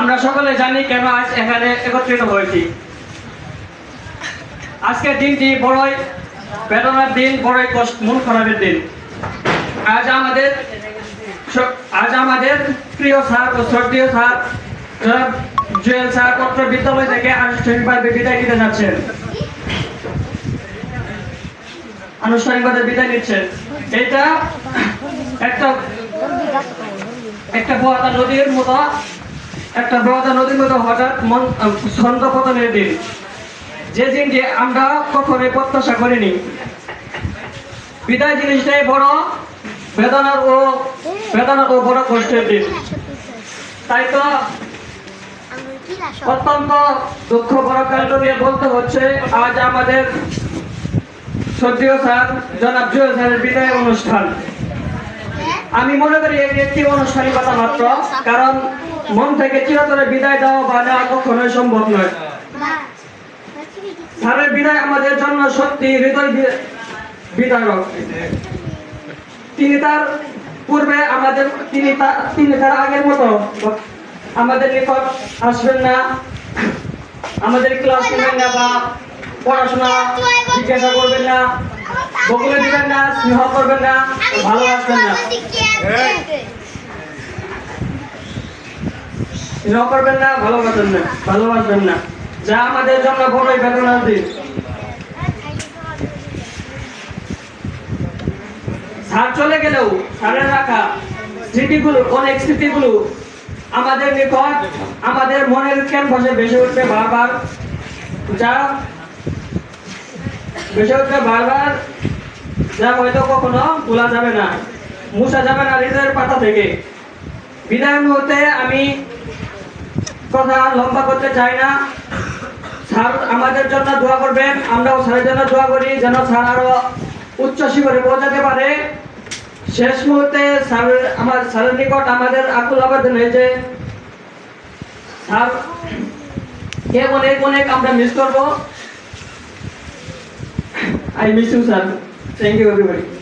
আমার সকলে জানি কেন আজ এখানে একত্রিত হয়েছি। আজকের দিনটি বড়ই বেদনার দিন, বড়ই কষ্ট মন খারাপের দিন। আজ আমাদের আজ আমাদের প্রিয় স্যার ও শ্রদ্ধেয় স্যার জুয়েল স্যার পত্র বিদ্যালয় থেকে আনুষ্ঠানিকভাবে বিদায় নিতে যাচ্ছেন? আনুষ্ঠানিকভাবে বিদায় নিচ্ছেন। এটা একটা একটা বড় নদীর মতো, একটা বড় নদীর মতো হঠাৎ মন ছন্দ পতনের দিন। যে দিনটি আমরা কখনোই প্রত্যাশা করিনি। বিদায় জিনিসটাই বড় বেদনার ও বেদনার ও বড় কষ্টের দিন। তাই তো অত্যন্ত দুঃখ নিয়ে বলতে হচ্ছে আজ আমাদের সদ্যীয় স্যার জনাব জুয়েল স্যারের বিদায় অনুষ্ঠান। আমি মনে করি এটি একটি আনুষ্ঠানিকতা মাত্র কারণ মন থেকে চিরতরে বিদায় দেওয়া বা নেওয়া কখনোই সম্ভব নয়। স্যারের বিদায় আমাদের জন্য সত্যি হৃদয় বিদারক। তিনি তার পূর্বে আমাদের তিনি তা- তিনি তার আগের মতো আমাদের নিকট আসবেন না। আমাদের ক্লাস নেবেন না বা পড়াশোনা জিজ্ঞাসা করবেন না বকুলে দিবেন না স্নেহ করবেন না ভালোবাসবেন না। স্নেহ করবেন না ভালোবাসবেন না ভালোবাসবেন না। যা আমাদের জন্য বড়ই বেদনার দিন স্যার চলে গেলেও স্যারের রাখা স্মৃতিগুলো অনেক স্মৃতিগুলো আমাদের নিকট, আমাদের মনের ক্যানভাসে ভেসে উঠবে বারবার। যা ভেসে উঠবে বারবার, যা হয়তো কখনো ভোলা যাবে না, মুছা যাবে না হৃদয়ের পাতা থেকে। বিদায় মুহূর্তে আমি কথা লম্বা করতে চাই না। স্যার আমাদের জন্য দোয়া করবেন, আমরাও স্যারের জন্য দোয়া করি, যেন স্যার আরও উচ্চ শিখরে পৌঁছাতে পারে। শেষ মুহূর্তে স্যার, আমার স্যারের নিকট আমাদের আকুল আবেদন হয়েছে অনেক অনেক আমরা মিস করব। I miss you sir thank you everybody